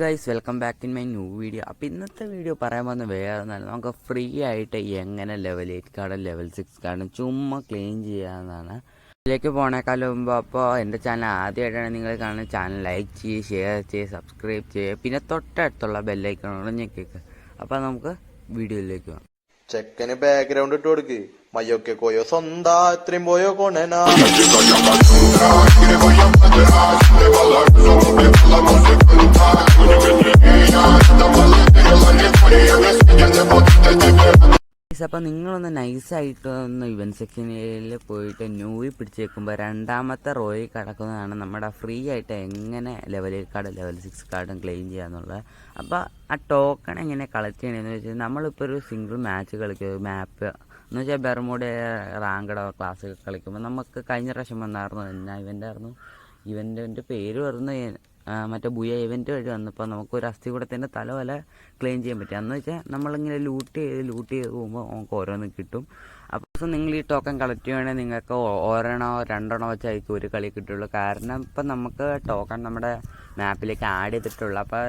Guys welcome back in my new video അപ്പോൾ ഇന്നത്തെ video പറയാൻ പോകുന്ന വേറെ ഒന്നല്ല നമുക്ക് ഫ്രീ ആയിട്ട് എങ്ങനെ ലെവൽ എയ്റ്റ് കാർഡും ലെവൽ സിക്സ് കാർഡും ചുമ്മാ ക്ലീൻ ചെയ്യാവുന്നതാണ്. ഇതിലേക്ക് പോണേക്കാളും മുമ്പ് അപ്പോൾ എന്റെ ചാനൽ ആദ്യമായിട്ടാണ് നിങ്ങൾ കാണുന്ന ചാനൽ ലൈക്ക് ചെയ്യുക ഷെയർ ചെയ്യുക സബ്സ്ക്രൈബ് ചെയ്യുക പിന്നെ തൊട്ടടുത്തുള്ള ബെല്ലൈക്കണോട് ഞെക്കിക്കുക അപ്പോൾ നമുക്ക് വീഡിയോയിലേക്ക് പോകാം. ചെക്കന് ബാക്ക്ഗ്രൗണ്ട് ഇട്ട് കൊടുക്ക്. മയ്യൊക്കെ കോയോ? സ്വന്താ ഇത്രയും പോയോ കൊണനാ? അപ്പോൾ നിങ്ങളൊന്ന് നൈസായിട്ട് ഒന്ന് ഇവന്റ് സെക്ഷനിൽ പോയിട്ട് ന്യൂവി പിടിച്ചേക്കുമ്പോൾ രണ്ടാമത്തെ റോയിൽ കിടക്കുന്നതാണ് നമ്മുടെ ഫ്രീ ആയിട്ട് എങ്ങനെ ലെവൽ കാർഡ് ലെവൽ സിക്സ് കാർഡും ക്ലെയിം ചെയ്യാന്നുള്ളത്. അപ്പോൾ ആ ടോക്കൺ എങ്ങനെ കളക്ട് ചെയ്യണമെന്ന് വെച്ചാൽ നമ്മളിപ്പോൾ ഒരു സിംഗിൾ മാച്ച് കളിക്കുക മാപ്പ് എന്ന് വെച്ചാൽ ബെർമൂഡ് റാങ്കഡോ ക്ലാസ് കളിക്കുമ്പോൾ നമുക്ക് കഴിഞ്ഞ പ്രാവശ്യം വന്നായിരുന്നു എന്നാ ഇവന്റ് ആയിരുന്നു ഇവന്റെ പേര് വരുന്ന മറ്റേ ബുയ ഇവന്റ് വഴി വന്നപ്പോൾ നമുക്ക് ഒരു അസ്ഥികൂടത്തിന്റെ തല വല ക്ലെയിം ചെയ്യാൻ പറ്റും. എന്ന് വെച്ചാൽ നമ്മളിങ്ങനെ ലൂട്ട് ചെയ്ത് ലൂട്ട് ചെയ്ത് പോകുമ്പോൾ നമുക്ക് ഓരോന്ന് കിട്ടും. അപ്പോൾ നിങ്ങൾ ഈ ടോക്കൺ കളക്ട് ചെയ്യുകയാണെങ്കിൽ നിങ്ങൾക്ക് ഓരോണോ രണ്ടെണ്ണോ വെച്ചായിരിക്കും ഒരു കളി കിട്ടുള്ളൂ. കാരണം ഇപ്പം നമുക്ക് ടോക്കൺ നമ്മുടെ മാപ്പിലേക്ക് ആഡ് ചെയ്തിട്ടുള്ളൂ. അപ്പോൾ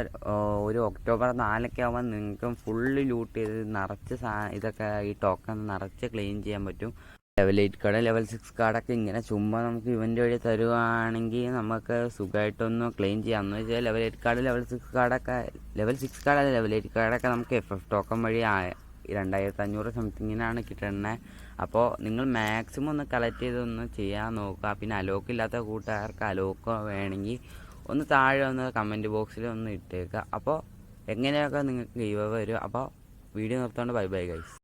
ഒരു ഒക്ടോബർ നാലൊക്കെ ആകുമ്പോൾ നിങ്ങൾക്ക് ഫുള്ള് ലൂട്ട് ചെയ്ത് നിറച്ച് സാ ഇതൊക്കെ ഈ ടോക്കൺ നിറച്ച് ക്ലെയിം ചെയ്യാൻ പറ്റും. Level eight card level six കാർഡൊക്കെ ഇങ്ങനെ ചുമ്മാ നമുക്ക് ഇവന്റ് വഴി തരുവാണെങ്കിൽ നമുക്ക് സുഖമായിട്ടൊന്ന് ക്ലെയിം ചെയ്യാം. എന്ന് വെച്ചാൽ level eight card level six കാർഡൊക്കെ level six card level eight കാർഡൊക്കെ നമുക്ക് എഫ് എഫ് ടോക്കൺ വഴി രണ്ടായിരത്തി അഞ്ഞൂറ് സംതിങ്ങിനാണ് കിട്ടുന്നത് അപ്പോൾ നിങ്ങൾ മാക്സിമം ഒന്ന് കളക്ട് ചെയ്തൊന്ന് ചെയ്യാൻ നോക്കുക. പിന്നെ അലോക്ക് ഇല്ലാത്ത കൂട്ടുകാർക്ക് അലോക്ക് വേണമെങ്കിൽ ഒന്ന് താഴെ ഒന്ന് കമന്റ് ബോക്സിൽ ഒന്ന് ഇട്ടേക്കുക. അപ്പോൾ എങ്ങനെയൊക്കെ നിങ്ങൾക്ക് ഗീവ് വരും. അപ്പോൾ വീഡിയോ നിർത്താണ്ട് ബൈ ബൈ ഗൈസ്